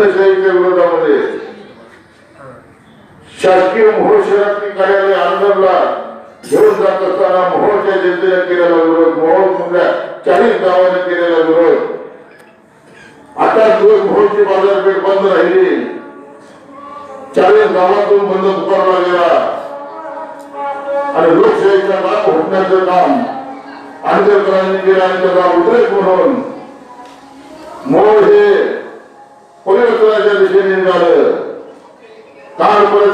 बंदशाहीच्या विरोधामध्ये शासकीय महोत्सवातील कार्यालय आंदोलनला घेऊन जात असताना महोत्सव जनतेने केलेला विरोध मोहोळ चाळीस गावाने केलेला विरोध. आता दोन मोहोळची बाजारपेठ बंद राहिली. चाळीस गावातून बंद पुकारला गेला आणि लोकशाहीचा लाभ होण्याचं काम आंदोलकांनी केलं आणि त्याचा उद्रेक म्हणून. मोहोळ हे दिशेने निघालं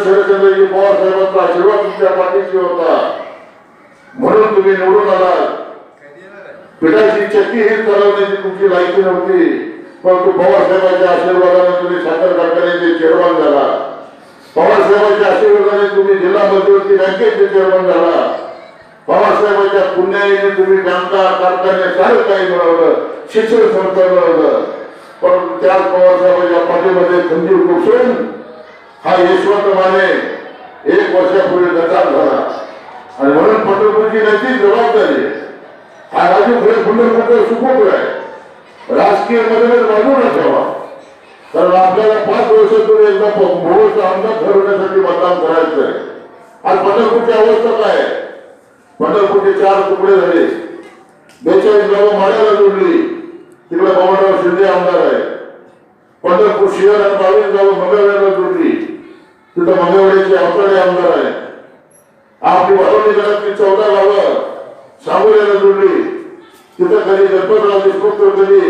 शरदचंद्रजी पवार साहेबांचा आशीर्वाद तुमच्या पाठीशी होता. म्हणून तुम्ही निवडून आलात. पिठाची चक्की ही चालवण्याची तुमची लायकी नव्हती. परंतु पवार आशीर्वादाने तुम्ही साखर कारखान्याचे चेअरमन झाला. पवार आशीर्वादाने तुम्ही जिल्हा मध्यवर्ती बँकेचे चेअरमन झाला. पवार पुण्याईने तुम्ही बँका कारखाने सारं काही मिळवलं शिक्षण संस्था मिळवलं परंतु त्याच पवार साहेबांच्या पाठीमध्ये संजीव कुसुम हा यशवंत माने एक वर्षापूर्वी गटार झाला. आणि म्हणून पंढरपूरची नैतिक जबाबदारी हा राजू खरे पंढरपूरचा सुखोप आहे. राजकीय मतभेद बाजूला ठेवा कारण आपल्याला पाच वर्षातून एकदा भोवचा आमदार ठरवण्यासाठी मतदान करायचं आहे. आज पंढरपूरची अवस्था काय आहे? पंढरपूरचे चार तुकडे झाले. बेचाळीस गावं माड्या शिंदे आमदार आहे. पंढरपूर शहर आणि बावीस गावं मंगळवेढा जोडली. तिथं मंगळवेढ्याचे अवतडे आमदार आहे आपली वाढवणी घरातली चौदा गावं सांगोल्याला जोडली. तिथं कधी गणपतराव देशमुख तर कधी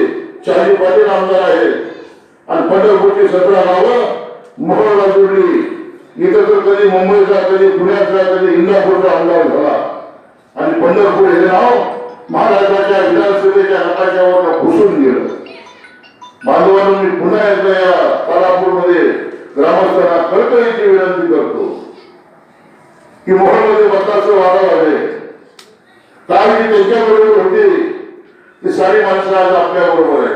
शाही पाटील आमदार आहेत. आणि पंढरपूरची सतरा गावं मोहोळला जोडली. इथं तर कधी मुंबईचा कधी पुण्याचा कधी इंदापूरचा आमदार झाला. आणि पंढरपूर हे नाव महाराष्ट्राच्या विधानसभेच्या नकाशावर घुसून गेलं. बांधवांनो मी पुन्हा एकदा या तारापूरमध्ये ग्रामस्थांना कळकळीची विनंती करतो की मोहनमध्ये मतदारचं वाढा व्हावे काल जी त्यांच्याबरोबर होती ती सारी माणसं आज आपल्या बरोबर आहे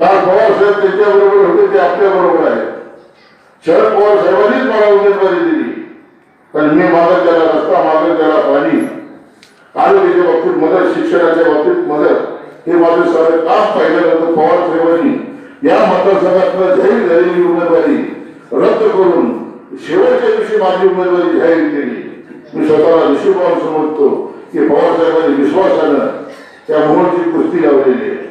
काल पवार साहेब त्यांच्याबरोबर होते ते आपल्या बरोबर आहे शरद पवार साहेबांनीच मला उमेदवारी दिली. पण मी मागत त्याला रस्ता मागत त्याला पाणी. आरोग्याच्या बाबतीत मदत शिक्षणाच्या बाबतीत माझं काम पाहिल्यानंतर पवार साहेबांनी. या मतदारसंघातनं जाहीर झालेली उमेदवारी रद्द करून शेवटच्या दिवशी माझी उमेदवारी जाहीर केली. मी स्वतःला ऋषीभाव समजतो की पवार साहेबांनी विश्वासानं त्या मोहनची कुस्ती लावलेली आहे.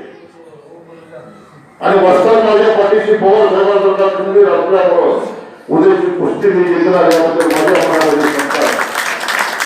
आणि वस्ताद माझ्या पाठीशी पवार साहेबांचा खंबीर असल्यामुळं उद्याची कुस्ती मी जिंकणार याबद्दल